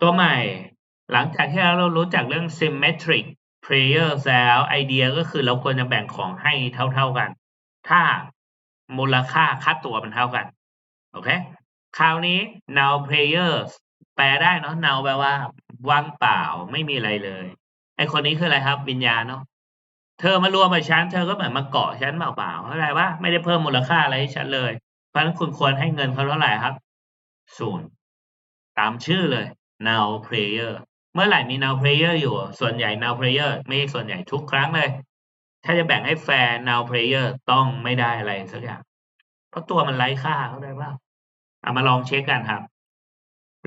ตัวใหม่หลังจากที่เรารู้จักเรื่อง symmetric players แล้วไอเดียก็คือเราควรจะแบ่งของให้เท่าๆกัน ถ้ามูลค่าค่าตัวมันเท่ากัน โอเค คราวนี้ now players แปลได้เนาะ now แปลว่า ว่างเปล่าไม่มีอะไรเลย ไอคนนี้คืออะไรครับวิญญาณเนาะเธอมารวมกับฉันเธอก็เหมือนมาเกาะฉันเปล่าๆเข้าใจปะไม่ได้เพิ่มมูลค่าอะไรให้ฉันเลย เพราะฉะนั้นคุณควรให้เงินเขาเท่าไหร่ครับศูนย์ตามชื่อเลย now player เมื่อไหร่มี now player อยู่ ส่วนใหญ่ now player ไม่ส่วนใหญ่ทุกครั้งเลย ถ้าจะแบ่งให้แฟร์ now player ต้องไม่ได้อะไรสักอย่าง เพราะตัวมันไร้ค่าเข้าใจปะเอามาลองเช็คกันครับ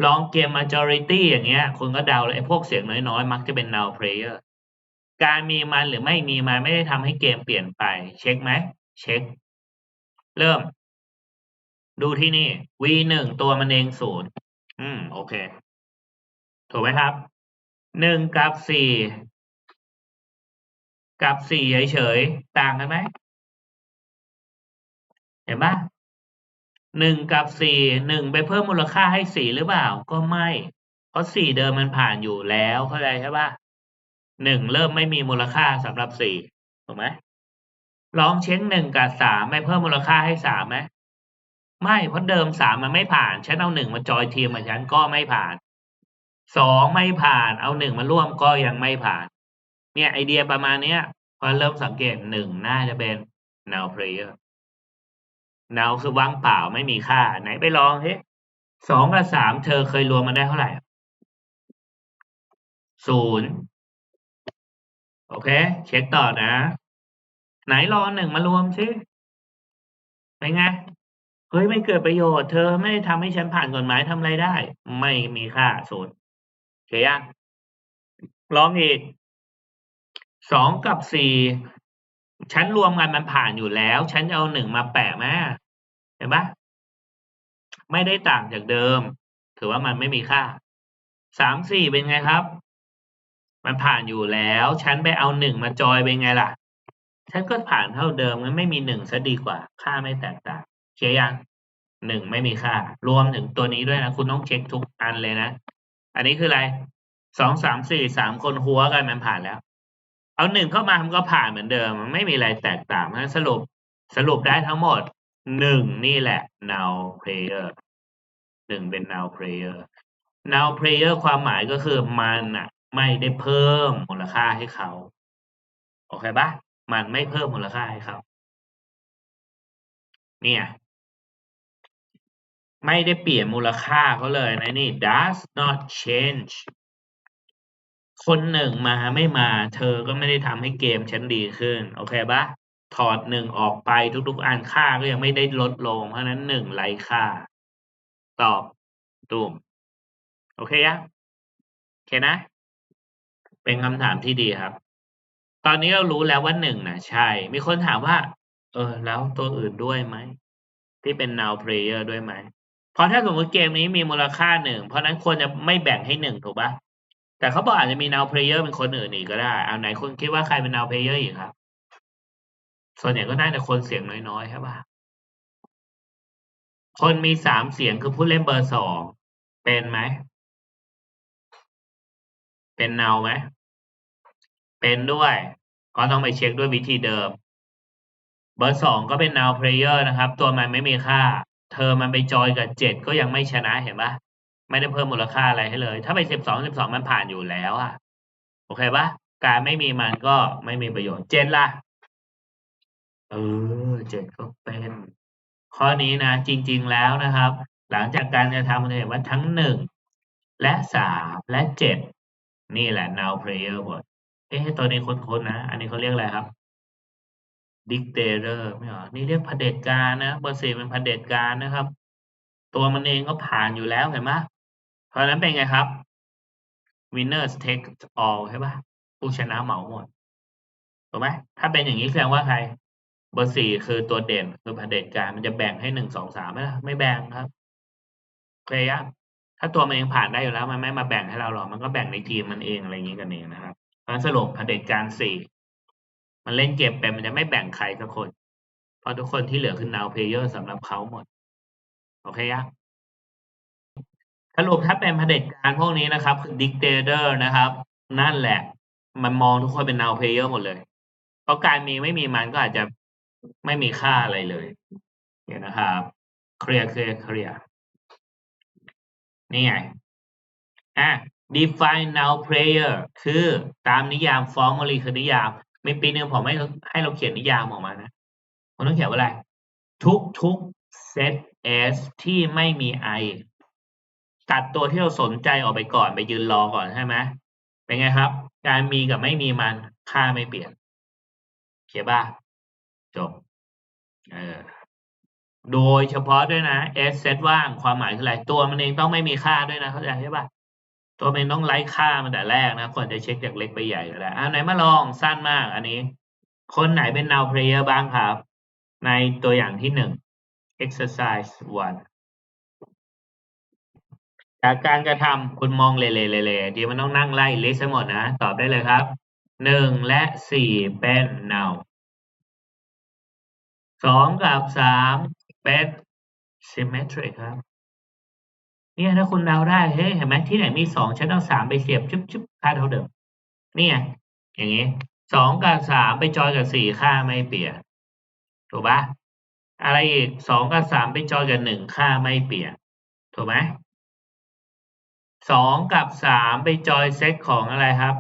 ลองเกม majority อย่างเงี้ยคุณก็เดาเลยไอ้พวกเสียงน้อยๆ มักจะเป็น now player การมีมันหรือไม่มีมันไม่ได้ทำให้เกมเปลี่ยนไป เช็คไหม เช็ค เริ่ม ดูที่นี่ v หนึ่งตัวมันเองศูนย์อืม โอเค ถูกไหมครับหนึ่งกับสี่กับสี่เฉยๆต่างกันไหมเห็นปะหนึ่งกับสี่หนึ่งไปเพิ่มมูลค่าให้สี่หรือเปล่า ก็ไม่ เพราะสี่เดิมมันผ่านอยู่แล้วเข้าใจใช่ปะหนึ่งเริ่มไม่มีมูลค่าสำหรับสี่ถูกไหมลองเช็คหนึ่งกับสามไม่เพิ่มมูลค่าให้สามไหมไม่เพราะเดิมสามมันไม่ผ่านฉันเอาหนึ่งมาจอยทีมกับฉันก็ไม่ผ่าน สองไม่ผ่าน เอาหนึ่งมาร่วมก็ยังไม่ผ่าน เนี่ยไอเดียประมาณเนี้ยพอเริ่มสังเกตหนึ่งน่าจะเป็น now player now คือว่างเปล่าไม่มีค่า ไหนไปลองเฮ้สองกับสามเธอเคยรวมมันได้เท่าไหร่ศูนย์โอเค เช็คต่อนะ ไหนลองหนึ่งมารวมสิเป็นไงเฮ้ยไม่เกิดประโยชน์ เธอไม่ได้ทำให้ฉันผ่านกฎหมายทำอะไรได้ ไม่มีค่าศูนย์ โอเคยังลองอีกสองกับสี่ฉันรวมกันมันผ่านอยู่แล้วฉันเอาหนึ่งมาแปะมาเห็นปะไม่ได้ต่างจากเดิม ถือว่ามันไม่มีค่าสามสี่เป็นไงครับ มันผ่านอยู่แล้วฉันไปเอาหนึ่งมาจอยเป็นไงล่ะฉันก็ผ่านเท่าเดิมมันไม่มีหนึ่งซะดีกว่า ค่าไม่แตกต่างเชียยังหนึ่งไม่มีค่า รวมถึงตัวนี้ด้วยนะ คุณต้องเช็คทุกอันเลยนะ อันนี้คืออะไรสองสามสี่สามคนหัวกันมันผ่านแล้ว เอาหนึ่งเข้ามามันก็ผ่านเหมือนเดิม มันไม่มีอะไรแตกต่างงั้นสรุปสรุปได้ทั้งหมดหนึ่งนี่แหละ now player หนึ่งเป็น now player now player ความหมายก็คือมันอะไม่ได้เพิ่มมูลค่าให้เขาโอเคปะมันไม่เพิ่มมูลค่าให้เขาเนี่ย ไม่ได้เปลี่ยนมูลค่าเขาเลยนะนี่ does not change คนหนึ่งมาไม่มา เธอก็ไม่ได้ทำให้เกมฉันดีขึ้น โอเคปะถอดหนึ่งออกไปทุกๆอันค่าก็ยังไม่ได้ลดลง เพราะนั้นหนึ่งไร้ค่า ตอบตูมโอเคยังโอเคนะ เป็นคำถามที่ดีครับ ตอนนี้เรารู้แล้วว่าหนึ่งนะใช่ มีคนถามว่า เออ แล้วตัวอื่นด้วยไหม ที่เป็น now player ด้วยไหม เพราะถ้าสมมติเกมนี้มีมูลค่าหนึ่งเพราะนั้นควรจะไม่แบ่งให้หนึ่งถูกปะแต่เขาบอกอาจจะมี now player เป็นคนอื่นอีกก็ได้เอาไหนคุณคิดว่าใครเป็น now player อีกครับ ส่วนใหญ่ก็น่าจะคนเสียงน้อยๆใช่ปะคนมีสามเสียงคือผู้เล่นเบอร์สองเป็นไหม เป็น now ไหม เป็นด้วย ก็ต้องไปเช็คด้วยวิธีเดิม เบอร์สองก็เป็น now player นะครับ ตัวมันไม่มีค่า เธอมันไปจอยกับเจ็ดก็ยังไม่ชนะเห็นปะไม่ได้เพิ่มมูลค่าอะไรให้เลย ถ้าไปสิบสองสิบสองมันผ่านอยู่แล้วอะโอเคปะการไม่มีมันก็ไม่มีประโยชน์เจ็ดล่ะเออเจ็ดก็เป็น ข้อนี้นะ จริง ๆแล้วนะครับ หลังจากการจะทำเราเห็นว่าทั้งหนึ่งและสามและเจ็ดนี่แหละ now player หมดเอ๊ะตัวนี้ค้นๆนะ อันนี้เขาเรียกอะไรครับ dictator ไม่หรอนี่เรียกเผด็จการนะเบอร์สี่เป็นเผด็จการนะครับ ตัวมันเองก็ผ่านอยู่แล้วเห็นไหมเพราะนั้นเป็นไงครับ winners take all ใช่ปะผู้ชนะเหมาหมดถูกไหมถ้าเป็นอย่างนี้แสดงว่าใคร เบอร์สี่คือตัวเด่นคือเผด็จการมันจะแบ่งให้หนึ่งสองสามไหมล่ะไม่แบ่งครับโอเคยังถ้าตัวมันเองผ่านได้อยู่แล้ว มันไม่มาแบ่งให้เราหรอกมันก็แบ่งในทีมมันเองอะไรอย่างนี้กันเองนะครับเพราะสรุปเผด็จการสี่ มันเล่นเกมเป็นมันจะไม่แบ่งใครสักคน เพราะทุกคนที่เหลือคือ now player สำหรับเขาหมด โอเคยังสรุปถ้าเป็นเผด็จการพวกนี้นะครับ คือ dictator นะครับ นั่นแหละ มันมองทุกคนเป็น now player หมดเลย เพราะการมีไม่มีมันก็อาจจะไม่มีค่าอะไรเลยเดี๋ยวนะครับเคลียร์เคลียร์เคลียร์นี่ไงอะ define now player คือตามนิยาม formally คือนิยาม มีปีหนึ่งผมให้ให้เราเขียนนิยามออกมานะผมต้องเขียนว่าอะไร ทุกทุก set s ที่ไม่มี i ตัดตัวที่เราสนใจออกไปก่อนไปยืนรอก่อนใช่ไหมเป็นไงครับ การมีกับไม่มีมันค่าไม่เปลี่ยนเขียนป่ะจบเออโดยเฉพาะด้วยนะ s set ว่างความหมายคืออะไรตัวมันเองต้องไม่มีค่าด้วยนะเข้าใจใช่ป่ะ ตัวมันเองต้องไล่ค่ามันแต่แรกนะควรจะเช็คจากเล็กไปใหญ่ก็ได้อ่าไหนมาลองสั้นมากอันนี้ คนไหนเป็น now player บ้างครับ ในตัวอย่างที่หนึ่ง exercise one จากการกระทำคุณมองเลเลเลเลที่มันต้องนั่งไล่ลิสต์ให้หมดนะ ตอบได้เลยครับหนึ่งและสี่เป็น now สองกับสามเป็น symmetric ครับ เนี่ยถ้าคุณเดาได้เฮ้ยเห็นไหมที่ไหนมีสองฉันเอาสามไปเสียบชึบชึบค่าเท่าเดิมนี่ไงอย่างนี้สองกับสามไปจอยกับสี่ค่าไม่เปลี่ยนถูกปะอะไรอีกสองกับสามไปจอยกับหนึ่งค่าไม่เปลี่ยนถูกไหมสองกับสามไปจอยเซตของอะไรครับ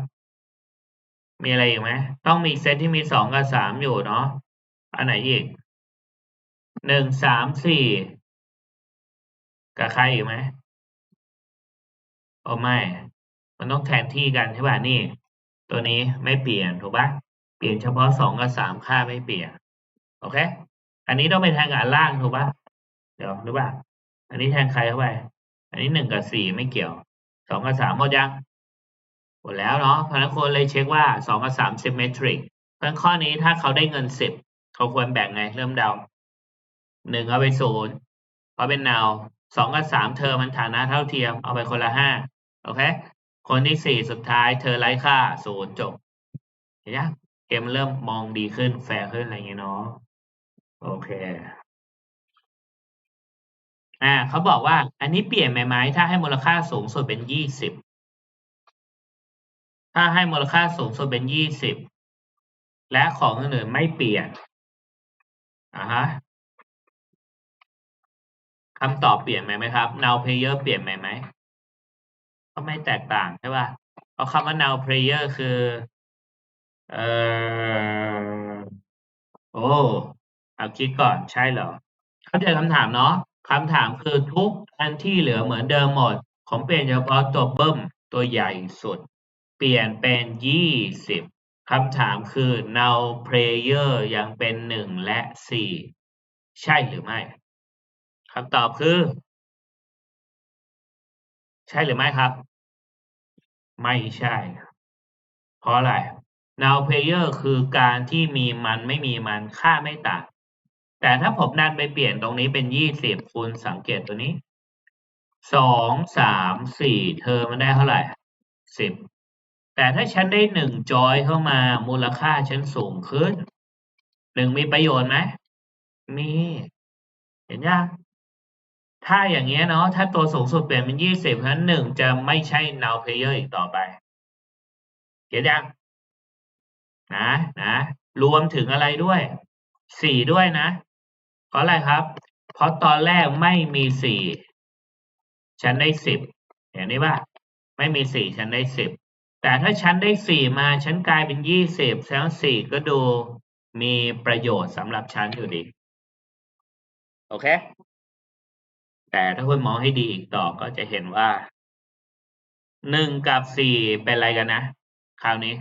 มีอะไรอีกไหมต้องมีเซตที่มีสองกับสามอยู่เนาะอันไหนอีกหนึ่งสามสี่กับใครอีกไหม โอ้ไม่ มันต้องแทนที่กันใช่ป่ะนี่ ตัวนี้ไม่เปลี่ยนถูกปะเปลี่ยนเฉพาะสองกับสามค่าไม่เปลี่ยนโอเค อันนี้ต้องไปแทนกับล่างถูกปะเดี๋ยวรู้ป่ะอันนี้แทนใครเข้าไป อันนี้หนึ่งกับสี่ไม่เกี่ยวสองกับสามหมดยังหมดแล้วเนาะพราะนั้นคนเลยเช็คว่าสองกับสาม symmetric เพราะข้อนี้ถ้าเขาได้เงินสิบเขาควรแบ่งไงเริ่มเดาหนึ่งเอาไปศูนย์เพราะเป็นแนวสองกับสามเธอมันฐานะเท่าเทียมเอาไปคนละห้า โอเค คนที่สี่สุดท้ายเธอไร้ค่าศูนย์จบ เห็นยังเกมเริ่มมองดีขึ้นแฟร์ขึ้นอะไรเงี้ยเนาะโอเคอ่าเขาบอกว่า อันนี้เปลี่ยนไหมไหมถ้าให้มูลค่าสูงสุดเป็นยี่สิบถ้าให้มูลค่าสูงสุดเป็นยี่สิบและของอื่นๆไม่เปลี่ยนอ่าฮะคำตอบเปลี่ยนไหมไหมครับ now player เปลี่ยนไหมไหม ไม่แตกต่างใช่ป่ะเพราะคำว่า now player คือเอ่อโอ้เอาคิดก่อนใช่เหรอ เข้าใจคำถามเนาะคำถามคือทุกอันที่เหลือเหมือนเดิมหมด ผมเปลี่ยนเฉพาะตัวเบิ้มตัวใหญ่สุด เปลี่ยนเป็นยี่สิบคำถามคือ now player ยังเป็นหนึ่งและสี่ใช่หรือไม่คำตอบคือ ใช่หรือไม่ครับ ไม่ใช่ เพราะอะไร now player คือการที่มีมันไม่มีมันค่าไม่ต่าง แต่ถ้าผมดันไปเปลี่ยนตรงนี้เป็นยี่สิบคูณสังเกตตัวนี้สองสามสี่เธอมันได้เท่าไหร่สิบแต่ถ้าฉันได้หนึ่งจอยเข้ามามูลค่าฉันสูงขึ้นหนึ่งมีประโยชน์ไหมมี เห็นยัง ถ้าอย่างเงี้ยเนาะถ้าตัวสูงสุดเปลี่ยนเป็นยี่สิบนั้นหนึ่งจะไม่ใช่ now player อีกต่อไปเห็นยังนะนะรวมถึงอะไรด้วยสี่ด้วยนะ เพราะอะไรครับ เพราะตอนแรกไม่มีสี่ฉันได้สิบเห็นไหมว่าไม่มีสี่ฉันได้สิบแต่ถ้าฉันได้สี่มาฉันกลายเป็นยี่สิบแสดงสี่ก็ดูมีประโยชน์สำหรับฉันอยู่ดี โอเค แต่ถ้าคุณมองให้ดีอีกต่อก็จะเห็นว่าหนึ่งกับสี่เป็นอะไรกันนะ คราวนี้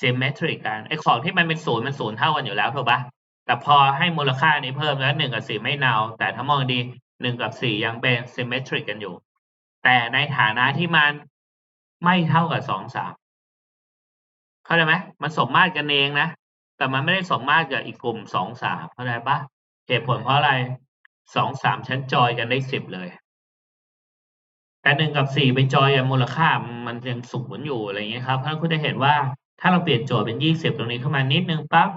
symmetric กันไอของที่มันเป็นศูนย์มันศูนย์เท่ากันอยู่แล้วถูกปะแต่พอให้มูลค่านี้เพิ่มแล้วหนึ่งกับสี่ไม่เนาแต่ถ้ามองดีหนึ่งกับสี่ยังเป็น symmetric กันอยู่ แต่ในฐานะที่มันไม่เท่ากับสองสามเข้าใจไหมมันสมมาตรกันเองนะ แต่มันไม่ได้สมมาตรกับอีกกลุ่มสองสามเข้าใจปะเหตุผลเพราะอะไร สองสามชั้นจอยกันได้สิบเลย แต่หนึ่งกับสี่ไปจอยมูลค่ามันยังสูงอยู่อะไรเงี้ยครับเพราะคุณจะเห็นว่าถ้าเราเปลี่ยนโจทย์เป็นยี่สิบตรงนี้เข้ามานิดนึงปั๊บ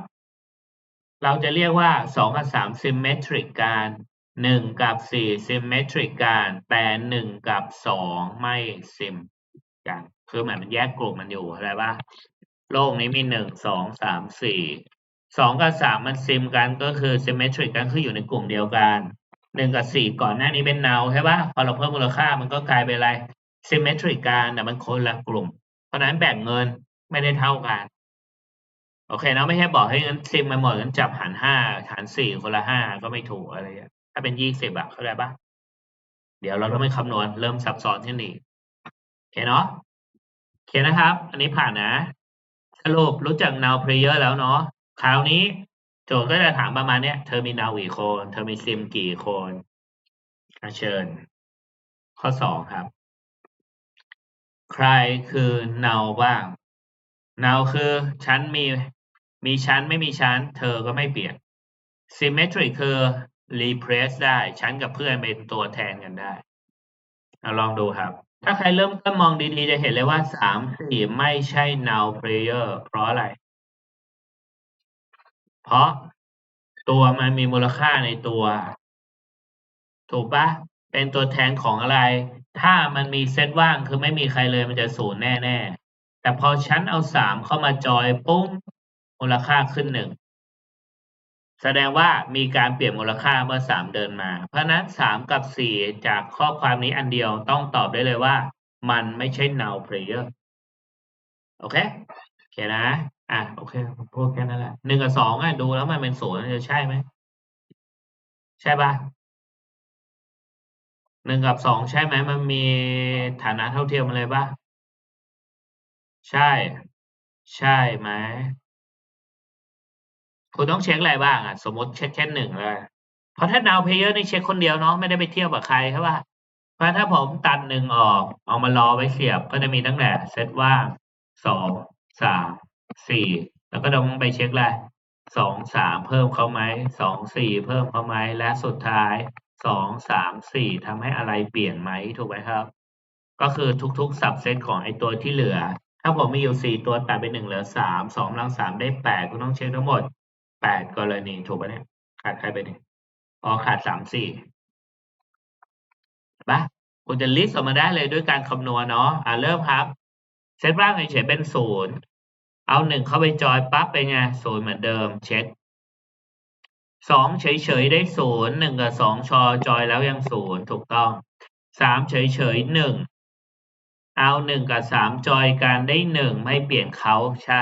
เราจะเรียกว่าสองกับสาม symmetric การหนึ่งกับสี่ symmetric กันแต่หนึ่งกับสองไม่ซิมกันคือหมือนมันแยกกลุ่มมันอยู่อะไรปะโลกนี้มีหนึ่งสองสามสี่สองกับสามมันซิมกันก็คือ symmetric กันคืออยู่ในกลุ่มเดียวกัน หนึ่งกับสี่ก่อนหน้านี้เป็น null ใช่ปะพอเราเพิ่มมูลค่ามันก็กลายเป็นอะไร symmetric กันแต่มันคนละกลุ่ม เพราะฉะนั้นแบ่งเงินไม่ได้เท่ากัน โอเคเนาะไม่ใช่บอกให้เงินซิมมาหมดงั้นจับหารห้าหารสี่คนละห้าก็ไม่ถูกอะไรอย่างเงี้ยถ้าเป็นยี่สิบอะเข้าใจปะเดี๋ยวเราต้องไปคำนวณเริ่มซับซ้อนขึ้นอีกโอเคเนาะโอเคนะครับ อันนี้ผ่านนะสรุปรู้จัก now player แล้วเนาะคราวนี้ จทย์ก็จะถามประมาณเนี้ยเธอมี now กี่คนเธอมีซิมกี่คนเชิญ ข้อสองครับ ใครคือ now บ้าง now คือฉันมีมีชั้นไม่มีชั้น เธอก็ไม่เปลี่ยน symmetric คือ replace ได้ฉันกับเพื่อนเป็นตัวแทนกันได้เอาลองดูครับ ถ้าใครเริ่มต้นมองดีๆ จะเห็นเลยว่าสามสี่ไม่ใช่ now player เพราะอะไร เพราะตัวมันมีมูลค่าในตัว ถูกปะเป็นตัวแทนของอะไร ถ้ามันมีเซตว่างคือไม่มีใครเลยมันจะศูนย์แน่ๆ แต่พอฉันเอาสามเข้ามาจอยปุ้งมูลค่าขึ้นหนึ่งแสดงว่ามีการเปลี่ยนมูลค่าเมื่อสามเดินมา เพราะนั้นสามกับสี่จากข้อความนี้อันเดียวต้องตอบได้เลยว่า มันไม่ใช่ null player โอเค โอเคนะ อะโอเคผมพูดแค่นั้นแหละหนึ่งกับสองอะดูแล้วมันเป็นศูนย์จะใช่ไหมใช่ปะหนึ่งกับสองใช่ไหมมันมีฐานะเท่าเทียมกันเลยปะใช่ ใช่ไหมคุณต้องเช็คอะไรบ้างอะ สมมติเช็คแค่หนึ่งเลยเพราะถ้าดาวเพลเยอร์นี่เช็คคนเดียวเนาะไม่ได้ไปเที่ยบกับใครใช่ป่ะเพราะถ้าผมตัดหนึ่งออก เอามารอไว้เสียบก็จะมีตั้งแต่เซตว่างสองสาม สี่แล้วก็ต้องไปเช็คแหละสองสามเพิ่มเขาไหมสองสี่เพิ่มเขาไหมและสุดท้ายสองสามสี่ทำให้อะไรเปลี่ยนไหมถูกไหมครับ ก็คือทุกๆสับเซตของไอตัวที่เหลือ ถ้าผมมีอยู่สี่ตัวตัดไปหนึ่งเหลือสามสองลังสามได้แปดคุณต้องเช็คทั้งหมดแปดกรณีถูกปะเนี่ยขาดใครไปหนึ่งอ๋อขาดสามสี่ปะคุณจะลิสต์ออกมาได้เลยด้วยการคำนวณเนาะอ่าเริ่มครับ เซตว่างเฉยเป็นศูนย์ เอาหนึ่งเข้าไปจอยปั๊บเป็นไงศูนย์เหมือนเดิมเช็คสองเฉยๆได้ศูนย์หนึ่งกับสองชอจอยแล้วยังศูนย์ถูกต้องสามเฉยๆหนึ่งเอาหนึ่งกับสามจอยกันได้หนึ่งไม่เปลี่ยนเขาใช่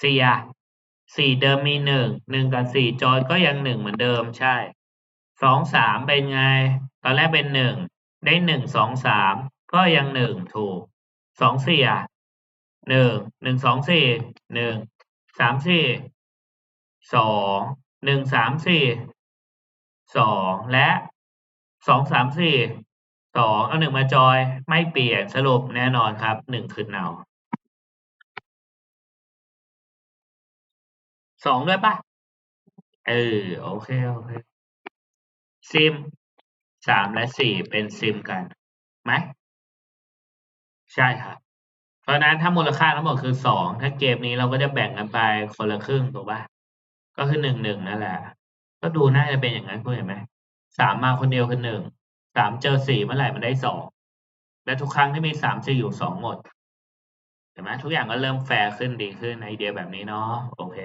สี่อะสี่เดิมมีหนึ่งหนึ่งกับสี่จอยก็ยังหนึ่งเหมือนเดิมใช่สองสามเป็นไง ตอนแรกเป็นหนึ่งได้หนึ่งสองสามก็ยังหนึ่งถูกสองสี่อะ หนึ่งหนึ่งสองสี่หนึ่งสามสี่สองหนึ่งสามสี่สองและสองสามสี่สองเอาหนึ่งมาจอยไม่เปลี่ยนสรุปแน่นอนครับหนึ่งคือเนาสองด้วยปะเออโอเคโอเคซิมสามและสี่เป็นซิมกันไหมใช่ครับ เพราะฉะนั้นถ้ามูลค่าทั้งหมดคือสองถ้าเกมนี้เราก็จะแบ่งกันไปคนละครึ่งถูกปะก็คือหนึ่งหนึ่งนั่นแหละ ก็ดูน่าจะเป็นอย่างนั้นคุณเห็นไหมสามมาคนเดียวคือหนึ่งสามเจอสี่เมื่อไหร่มันได้สองและทุกครั้งที่มีสามจะอยู่สองหมดเห็นไหมทุกอย่างก็เริ่มแฟร์ขึ้นดีขึ้นไอเดียแบบนี้เนาะโอเค